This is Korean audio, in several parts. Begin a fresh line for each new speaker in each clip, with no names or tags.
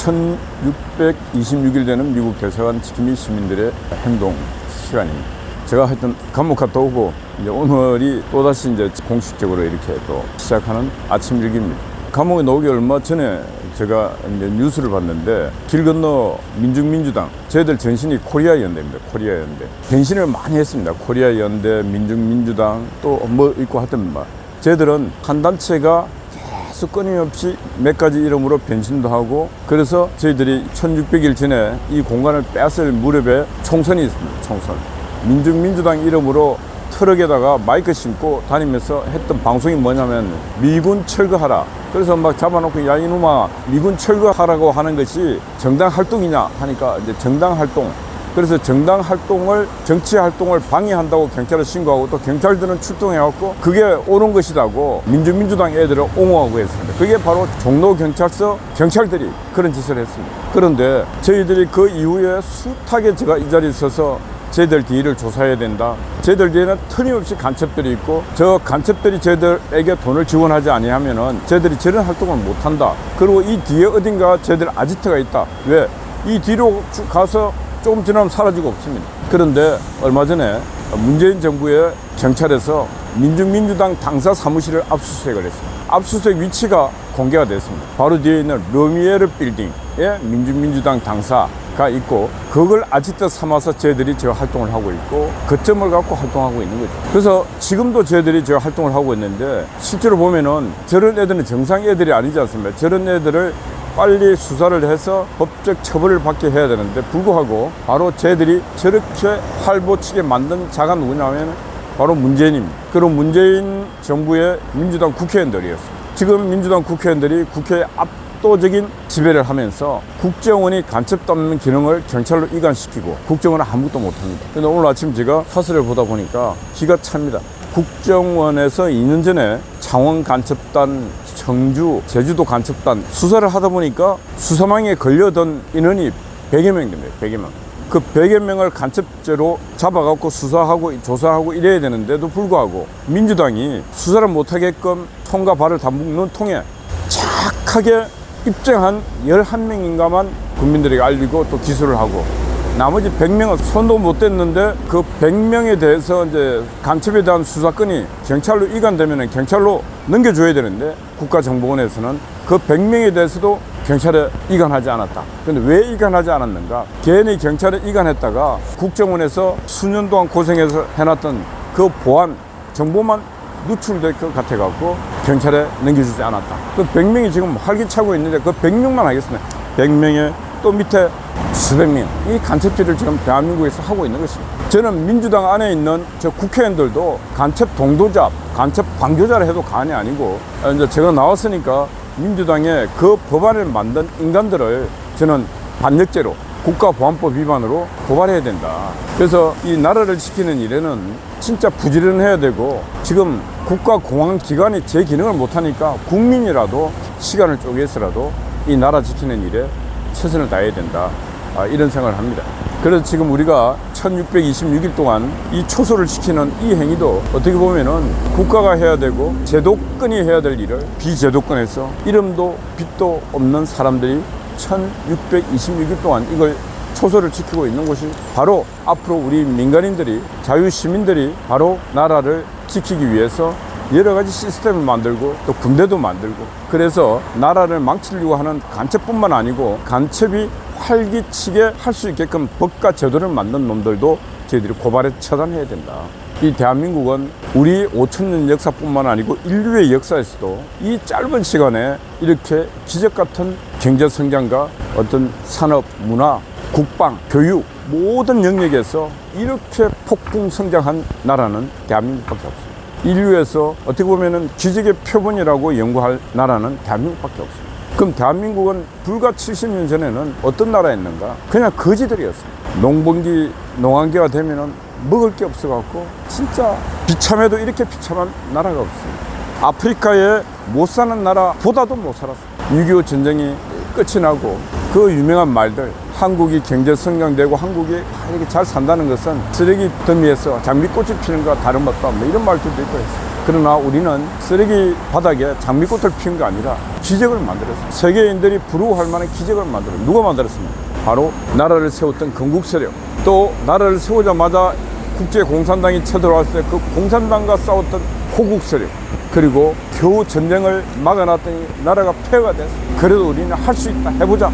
1626일 되는 미국 대사관 지킴이 시민들의 행동 시간입니다. 제가 하여튼 감옥 갔다 오고 이제 오늘이 또다시 이제 공식적으로 이렇게 또 시작하는 아침 일기입니다. 감옥에 나오기 얼마 전에 제가 이제 뉴스를 봤는데 길 건너 민중민주당 저희들 전신이 코리아 연대입니다. 코리아 연대 변신을 많이 했습니다. 코리아 연대, 민중민주당 또 뭐 있고 하여튼 뭐 저희들은 한 단체가 계속 끊임없이 몇 가지 이름으로 변신도 하고 그래서 저희들이 1600일 전에 이 공간을 뺏을 무렵에 총선이 있습니다. 총선. 민중민주당 이름으로 트럭에다가 마이크 신고 다니면서 했던 방송이 뭐냐면 미군 철거하라. 그래서 막 잡아놓고 야 이놈아 미군 철거하라고 하는 것이 정당 활동이냐 하니까 이제 정당 활동 그래서 정당 활동을 정치 활동을 방해한다고 경찰에 신고하고 또 경찰들은 출동해갖고 그게 옳은 것이라고 민주민주당 애들을 옹호하고 했습니다. 그게 바로 종로 경찰서 경찰들이 그런 짓을 했습니다. 그런데 저희들이 그 이후에 숱하게 제가 이 자리에 서서 저희들 뒤를 조사해야 된다. 저희들 뒤에는 틀림없이 간첩들이 있고 저 간첩들이 저희들에게 돈을 지원하지 아니하면은 저희들이 저런 활동을 못한다. 그리고 이 뒤에 어딘가 저희들 아지트가 있다. 왜? 이 뒤로 쭉 가서 조금 지나면 사라지고 없습니다. 그런데 얼마 전에 문재인 정부의 경찰에서 민중민주당 당사 사무실을 압수수색을 했습니다. 압수수색 위치가 공개가 됐습니다. 바로 뒤에 있는 러미에르 빌딩에 민중민주당 당사가 있고 그걸 아지트 삼아서 저희들이 저 활동을 하고 있고 거점을 갖고 활동하고 있는 거죠. 그래서 지금도 저희들이 저 활동을 하고 있는데 실제로 보면은 저런 애들은 정상 애들이 아니지 않습니까? 저런 애들을 빨리 수사를 해서 법적 처벌을 받게 해야 되는데 불구하고 바로 쟤들이 저렇게 활보치게 만든 자가 누구냐면 바로 문재인입니다. 그리고 문재인 정부의 민주당 국회의원들이었습니다. 지금 민주당 국회의원들이 국회에 압도적인 지배를 하면서 국정원이 간첩 담는 기능을 경찰로 이관시키고 국정원은 아무것도 못합니다. 근데 오늘 아침 제가 사설을 보다 보니까 기가 찹니다. 국정원에서 2년 전에 창원 간첩단 청주, 제주도 간첩단 수사를 하다 보니까 수사망에 걸려던 인원이 100여 명 됩니다. 100여 명. 그 100여 명을 간첩죄로 잡아갖고 수사하고 조사하고 이래야 되는데도 불구하고 민주당이 수사를 못하게끔 통과 발을 담는 통에 착하게 입증한 11명인가만 국민들에게 알리고 또 기소를 하고 나머지 100명은 손도 못 댔는데 그 100명에 대해서 이제 간첩에 대한 수사건이 경찰로 이관되면 경찰로 넘겨줘야 되는데 국가정보원에서는 그 100명에 대해서도 경찰에 이관하지 않았다. 근데 왜 이관하지 않았는가? 괜히 경찰에 이관했다가 국정원에서 수년 동안 고생해서 해놨던 그 보안 정보만 누출될 것 같아갖고 경찰에 넘겨주지 않았다. 그 100명이 지금 활기차고 있는데 그 100명만 하겠습니다. 100명에 또 밑에 수백 명. 이 간첩질을 지금 대한민국에서 하고 있는 것입니다. 저는 민주당 안에 있는 저 국회의원들도 간첩 동도자, 간첩 방조자를 해도 간이 아니고 어, 이제 제가 나왔으니까 민주당의 그 법안을 만든 인간들을 저는 반역죄로 국가보안법 위반으로 고발해야 된다. 그래서 이 나라를 지키는 일에는 진짜 부지런해야 되고 지금 국가공안기관이 제 기능을 못하니까 국민이라도 시간을 쪼개서라도 이 나라 지키는 일에 최선을 다해야 된다. 아, 이런 생각을 합니다. 그래서 지금 우리가 1626일 동안 이 초소를 지키는 이 행위도 어떻게 보면은 국가가 해야 되고 제도권이 해야 될 일을 비제도권에서 이름도 빛도 없는 사람들이 1626일 동안 이걸 초소를 지키고 있는 곳이 바로 앞으로 우리 민간인들이 자유시민들이 바로 나라를 지키기 위해서 여러 가지 시스템을 만들고 또 군대도 만들고 그래서 나라를 망치려고 하는 간첩뿐만 아니고 간첩이 활기치게 할 수 있게끔 법과 제도를 만든 놈들도 저희들이 고발해 처단해야 된다. 이 대한민국은 우리 5천년 역사뿐만 아니고 인류의 역사에서도 이 짧은 시간에 이렇게 기적 같은 경제 성장과 어떤 산업, 문화, 국방, 교육 모든 영역에서 이렇게 폭풍 성장한 나라는 대한민국밖에 없습니다. 인류에서 어떻게 보면은 기적의 표본이라고 연구할 나라는 대한민국밖에 없습니다. 그럼 대한민국은 불과 70년 전에는 어떤 나라였는가? 그냥 거지들이었습니다. 농번기, 농한기가 되면은 먹을 게 없어갖고 진짜 비참해도 이렇게 비참한 나라가 없습니다. 아프리카에 못 사는 나라보다도 못 살았습니다. 6.25 전쟁이 끝이 나고 그 유명한 말들 한국이 경제 성장되고 한국이 이렇게 잘 산다는 것은 쓰레기 더미에서 장미꽃이 피는 것 다른 것도 없다. 뭐 이런 말들도 있고 했어요. 그러나 우리는 쓰레기 바닥에 장미꽃을 피운 게 아니라 기적을 만들었어요. 세계인들이 부러워할 만한 기적을 만들어 누가 만들었습니까? 바로 나라를 세웠던 건국 세력. 또 나라를 세우자마자 국제 공산당이 쳐들어왔을 때 그 공산당과 싸웠던 호국 세력. 그리고 겨우 전쟁을 막아놨더니 나라가 폐허가 됐어. 그래도 우리는 할 수 있다. 해보자.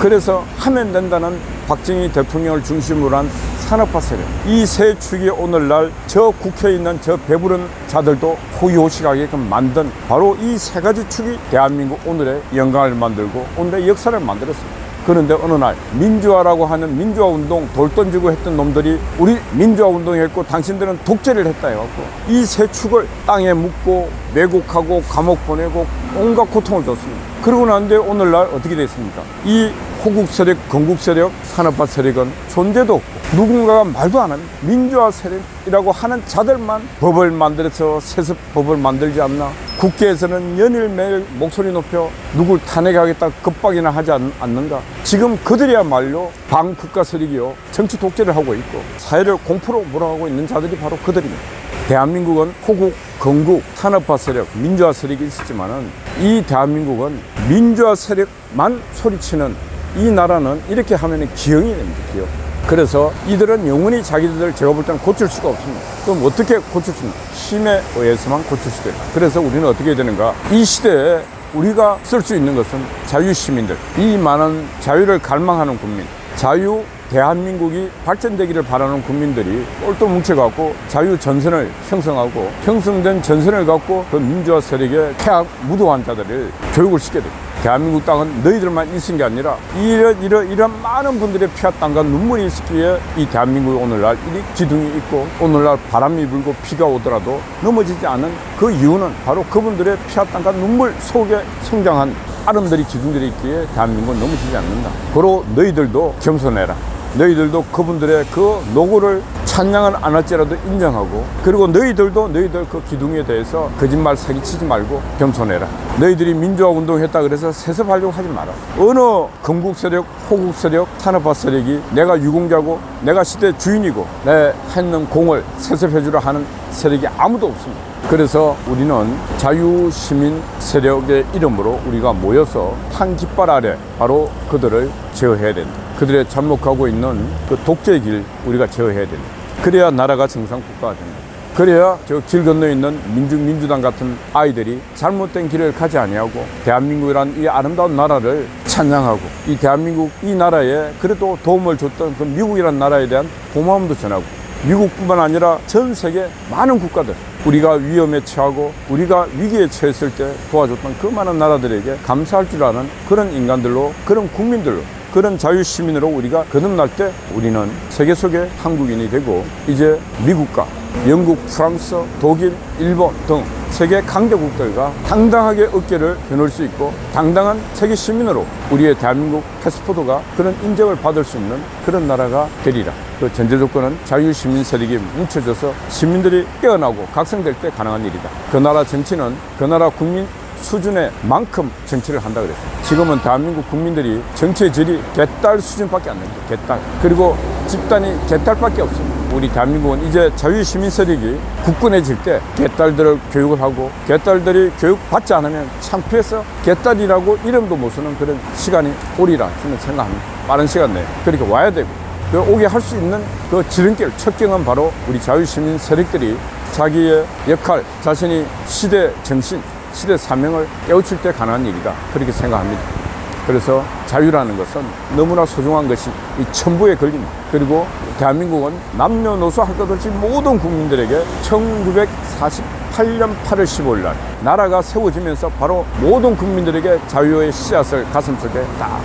그래서 하면 된다는 박정희 대통령을 중심으로 한 산업화 세력. 이 세 축이 오늘날 저 국회에 있는 저 배부른 자들도 호의호식하게끔 만든 바로 이 세 가지 축이 대한민국 오늘의 영광을 만들고 오늘의 역사를 만들었습니다. 그런데 어느 날 민주화라고 하는 민주화 운동 돌 던지고 했던 놈들이 우리 민주화 운동했고 당신들은 독재를 했다 해갖고 이 세 축을 땅에 묻고 매국하고 감옥 보내고 온갖 고통을 줬습니다. 그러고 난데 오늘날 어떻게 됐습니까? 이 호국 세력, 건국 세력, 산업화 세력은 존재도 없고 누군가가 말도 안 합니다. 민주화 세력이라고 하는 자들만 법을 만들어서 세습법을 만들지 않나? 국회에서는 연일 매일 목소리 높여 누굴 탄핵하겠다 급박이나 하지 않, 않는가? 지금 그들이야말로 반국가 세력이요. 정치 독재를 하고 있고 사회를 공포로 몰아가고 있는 자들이 바로 그들입니다. 대한민국은 호국, 건국, 산업화 세력, 민주화 세력이 있었지만은 이 대한민국은 민주화 세력만 소리치는 이 나라는 이렇게 하면은 기형이 됩니다, 기형. 그래서 이들은 영원히 자기들 제가 볼 때는 고칠 수가 없습니다. 그럼 어떻게 고칠 수 있습니까? 힘에 의해서만 고칠 수 있다. 그래서 우리는 어떻게 해야 되는가? 이 시대에 우리가 쓸 수 있는 것은 자유시민들, 이 많은 자유를 갈망하는 국민, 자유 대한민국이 발전되기를 바라는 국민들이 똘똘 뭉쳐갖고 자유 전선을 형성하고 형성된 전선을 갖고 그 민주화 세력의 폐악 무도한 자들을 교육을 시켜야 됩니다. 대한민국 땅은 너희들만 있은 게 아니라 이런 이런 이런 많은 분들의 피와 땀과 눈물이 있기에 이 대한민국이 오늘날 이 기둥이 있고 오늘날 바람이 불고 비가 오더라도 넘어지지 않은 그 이유는 바로 그분들의 피와 땀과 눈물 속에 성장한 아름들이 기둥들이 있기에 대한민국은 넘어지지 않는다. 고로 너희들도 겸손해라. 너희들도 그분들의 그 노고를 찬양은 안 할지라도 인정하고 그리고 너희들도 너희들 그 기둥에 대해서 거짓말 사기치지 말고 겸손해라 너희들이 민주화 운동했다 그래서 세습하려고 하지 마라 어느 건국 세력 호국 세력 산업화 세력이 내가 유공자고 내가 시대 주인이고 내 했는 공을 세습해 주라 하는 세력이 아무도 없습니다 그래서 우리는 자유시민 세력의 이름으로 우리가 모여서 한 깃발 아래 바로 그들을 제어해야 된다. 그들의 잠복하고 있는 그 독재의 길 우리가 제어해야 된다. 그래야 나라가 정상 국가가 된다. 그래야 저 길 건너에 있는 민중 민주당 같은 아이들이 잘못된 길을 가지 아니하고 대한민국이란 이 아름다운 나라를 찬양하고 이 대한민국 이 나라에 그래도 도움을 줬던 그 미국이란 나라에 대한 고마움도 전하고 미국뿐만 아니라 전 세계 많은 국가들 우리가 위험에 처하고 우리가 위기에 처했을 때 도와줬던 그 많은 나라들에게 감사할 줄 아는 그런 인간들로 그런 국민들로 그런 자유시민으로 우리가 거듭날 때 우리는 세계 속의 한국인이 되고 이제 미국과 영국, 프랑스, 독일, 일본 등 세계 강대국들과 당당하게 어깨를 겨눌 수 있고 당당한 세계 시민으로 우리의 대한민국 패스포드가 그런 인정을 받을 수 있는 그런 나라가 되리라. 그 전제 조건은 자유시민 세력이 뭉쳐져서 시민들이 깨어나고 각성될 때 가능한 일이다. 그 나라 정치는 그 나라 국민 수준의 만큼 정치를 한다 그랬어요. 지금은 대한민국 국민들이 정치의 질이 개딸 수준밖에 안 됩니다. 개딸. 그리고 집단이 개딸밖에 없습니다. 우리 대한민국은 이제 자유시민 세력이 굳건해질 때 개딸들을 교육을 하고 개딸들이 교육받지 않으면 창피해서 개딸이라고 이름도 못 쓰는 그런 시간이 오리라 저는 생각합니다. 빠른 시간 내에 그렇게 와야 되고 그 오게 할 수 있는 그 지름길 첫 경은 바로 우리 자유시민 세력들이 자기의 역할, 자신이 시대 정신, 시대 사명을 깨우칠 때 가능한 일이다. 그렇게 생각합니다. 그래서 자유라는 것은 너무나 소중한 것이 이 천부에 걸립니다. 그리고 대한민국은 남녀노소 할 것 없이 모든 국민들에게 1948년 8월 15일 날 나라가 세워지면서 바로 모든 국민들에게 자유의 씨앗을 가슴속에 다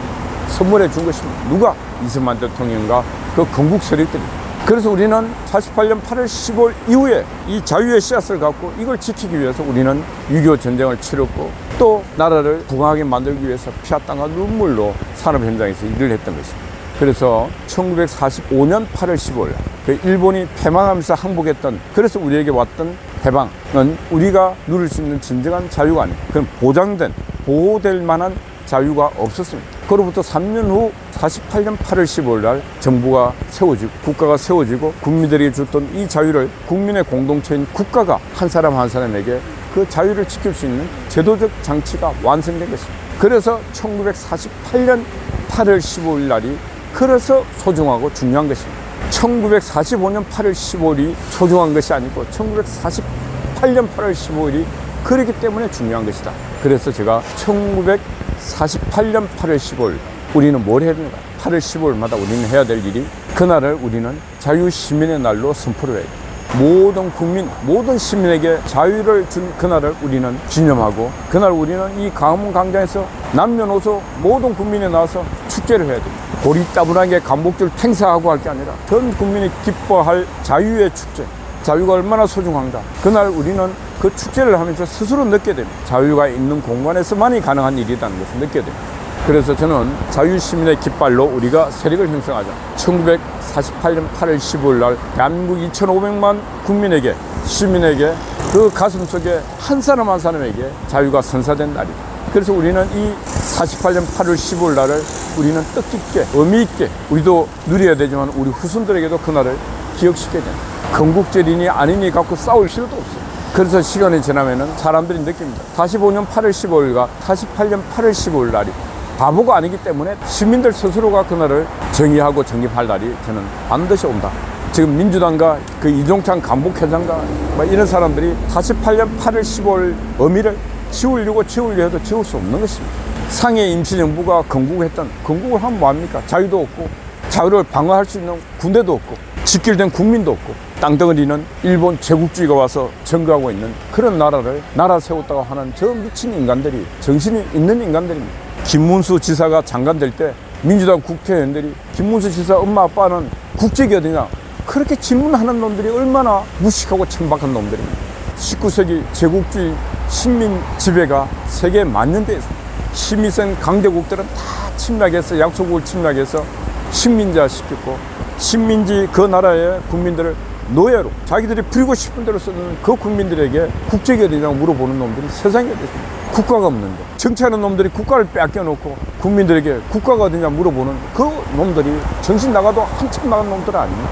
선물해 준 것입니다. 누가? 이승만 대통령과 그 건국 세력들이. 그래서 우리는 48년 8월 15일 이후에 이 자유의 씨앗을 갖고 이걸 지키기 위해서 우리는 6.25 전쟁을 치렀고 또 나라를 부강하게 만들기 위해서 피와 땀과 눈물로 산업 현장에서 일을 했던 것입니다. 그래서 1945년 8월 15일 그 일본이 패망하면서 항복했던 그래서 우리에게 왔던 해방은 우리가 누릴 수 있는 진정한 자유가 아니고 그건 보장된 보호될 만한 자유가 없었습니다. 그로부터 3년 후 48년 8월 15일 날 정부가 세워지고 국가가 세워지고 국민들에게 줬던 이 자유를 국민의 공동체인 국가가 한 사람 한 사람에게 그 자유를 지킬 수 있는 제도적 장치가 완성된 것입니다. 그래서 1948년 8월 15일 날이 그래서 소중하고 중요한 것입니다. 1945년 8월 15일이 소중한 것이 아니고 1948년 8월 15일이 그렇기 때문에 중요한 것이다. 그래서 제가 1948년 8월 15일 우리는 뭘 해야 되는가? 8월 15일마다 우리는 해야 될 일이 그날을 우리는 자유시민의 날로 선포를 해야 돼. 모든 국민, 모든 시민에게 자유를 준 그날을 우리는 기념하고 그날 우리는 이 강화문 광장에서 남녀노소 모든 국민이 나와서 축제를 해야 됩니다. 고리 따분하게 간복절 행사하고 할 게 아니라 전 국민이 기뻐할 자유의 축제. 자유가 얼마나 소중한가. 그날 우리는 그 축제를 하면서 스스로 느끼게 됩니다. 자유가 있는 공간에서만이 가능한 일이라는 것을 느끼게 됩니다. 그래서 저는 자유시민의 깃발로 우리가 세력을 형성하자. 1948년 8월 15일 날 대한민국 2,500만 국민에게, 시민에게 그 가슴 속에 한 사람 한 사람에게 자유가 선사된 날이다. 그래서 우리는 이 48년 8월 15일 날을 우리는 뜻깊게, 의미있게 우리도 누려야 되지만 우리 후손들에게도 그날을 기억시켜야 된다. 건국절이니 아니니 갖고 싸울 필요도 없어요. 그래서 시간이 지나면은 사람들이 느낍니다. 45년 8월 15일과 48년 8월 15일 날이 바보가 아니기 때문에 시민들 스스로가 그날을 정의하고 정립할 날이 저는 반드시 온다. 지금 민주당과 그 이종찬 간부회장과 뭐 이런 사람들이 48년 8월 15일 의미를 지우려고 지우려 해도 지울 수 없는 것입니다. 상해 임시정부가 건국했던 건국을 하면 뭐합니까? 자유도 없고 자유를 방어할 수 있는 군대도 없고 직결된 국민도 없고 땅덩어리는 일본 제국주의가 와서 점거하고 있는 그런 나라를 나라 세웠다고 하는 저 미친 인간들이 정신이 있는 인간들입니다. 김문수 지사가 장관 될 때 민주당 국회의원들이 김문수 지사 엄마 아빠는 국적이 어디냐 그렇게 질문하는 놈들이 얼마나 무식하고 천박한 놈들입니다. 19세기 제국주의 식민 지배가 세계 만년 대 있습니다. 심의선 강대국들은 다 침략해서 약소국을 침략해서 식민자 시켰고 식민지 그 나라의 국민들을 노예로 자기들이 부리고 싶은 대로 쓰는 그 국민들에게 국적이 어디냐고 물어보는 놈들이 세상에 어디 있습니까? 국가가 없는데 정치하는 놈들이 국가를 뺏겨놓고 국민들에게 국가가 어디냐 물어보는 그 놈들이 정신 나가도 한참 나간 놈들 아닙니까?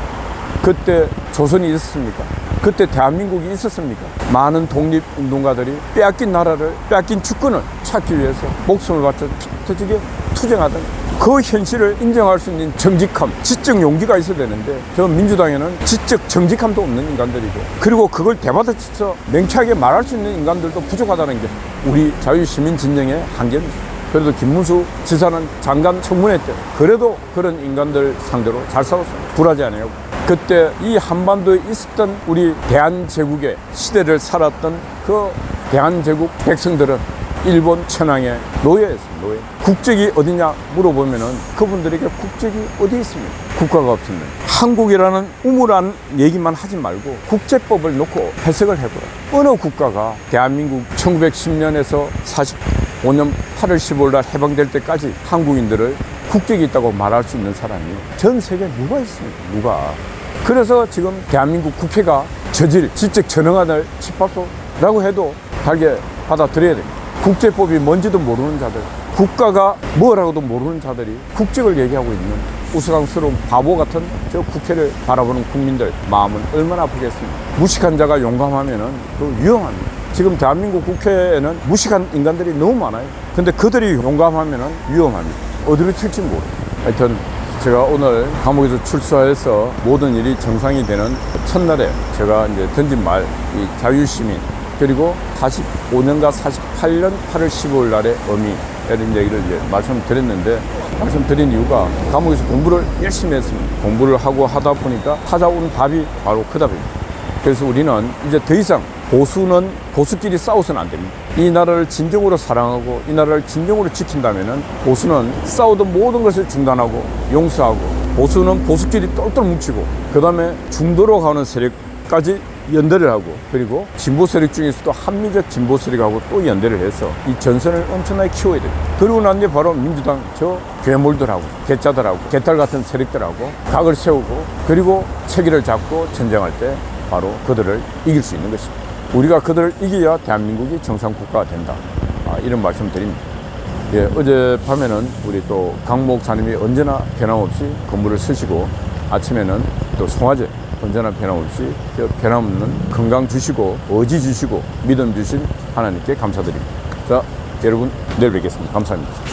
그때 조선이 있었습니까? 그때 대한민국이 있었습니까? 많은 독립운동가들이 빼앗긴 나라를, 빼앗긴 주권을 찾기 위해서 목숨을 바쳐 터지게 투쟁하던 그 현실을 인정할 수 있는 정직함, 지적 용기가 있어야 되는데 저 민주당에는 지적 정직함도 없는 인간들이고 그리고 그걸 대받아쳐서 맹쾌하게 말할 수 있는 인간들도 부족하다는 게 우리 자유시민 진영의 한계입니다. 그래도 김문수 지사는 장관 청문회 때 그래도 그런 인간들 상대로 잘 싸웠어요. 굴하지 않아요. 그때 이 한반도에 있었던 우리 대한제국의 시대를 살았던 그 대한제국 백성들은 일본 천황의 노예였습니다. 노예. 국적이 어디냐 물어보면은 그분들에게 국적이 어디 있습니까? 국가가 없습니다. 한국이라는 우물한 얘기만 하지 말고 국제법을 놓고 해석을 해보라. 어느 국가가 대한민국 1910년에서 45년 8월 15일 날 해방될 때까지 한국인들을 국적이 있다고 말할 수 있는 사람이 전 세계에 누가 있습니까? 누가. 그래서 지금 대한민국 국회가 저질, 지적 전응안을 집합소라고 해도 달게 받아들여야 됩니다. 국제법이 뭔지도 모르는 자들, 국가가 뭐라고도 모르는 자들이 국적을 얘기하고 있는 우스꽝스러운 바보 같은 저 국회를 바라보는 국민들 마음은 얼마나 아프겠습니까? 무식한 자가 용감하면은 그 위험합니다. 지금 대한민국 국회에는 무식한 인간들이 너무 많아요. 근데 그들이 용감하면은 위험합니다. 어디로 튈지 모르. 하여튼 제가 오늘 감옥에서 출소해서 모든 일이 정상이 되는 첫날에 제가 이제 던진 말, 이 자유시민, 그리고 45년과 48년 8월 15일 날의 의미, 이런 얘기를 이제 말씀드렸는데, 말씀드린 이유가 감옥에서 공부를 열심히 했습니다. 공부를 하고 하다 보니까 찾아온 답이 바로 그 답입니다. 그래서 우리는 이제 더 이상 보수는 보수끼리 싸워서는 안 됩니다. 이 나라를 진정으로 사랑하고 이 나라를 진정으로 지킨다면은 보수는 싸우던 모든 것을 중단하고 용서하고 보수는 보수끼리 똘똘 뭉치고 그 다음에 중도로 가는 세력까지 연대를 하고 그리고 진보 세력 중에서도 합리적 진보 세력하고 또 연대를 해서 이 전선을 엄청나게 키워야 됩니다. 그러고 난 뒤에 바로 민주당 저 괴물들하고 개짜들하고 개딸 같은 세력들하고 각을 세우고 그리고 체기를 잡고 전쟁할 때 바로 그들을 이길 수 있는 것입니다. 우리가 그들을 이겨야 대한민국이 정상 국가가 된다. 아, 이런 말씀 드립니다. 예, 어젯밤에는 우리 또 강 목사님이 언제나 변함없이 건물을 쓰시고 아침에는 또 송화제 언제나 변함없이 저 변함없는 건강 주시고 의지 주시고 믿음 주신 하나님께 감사드립니다. 자, 여러분 내일 뵙겠습니다. 감사합니다.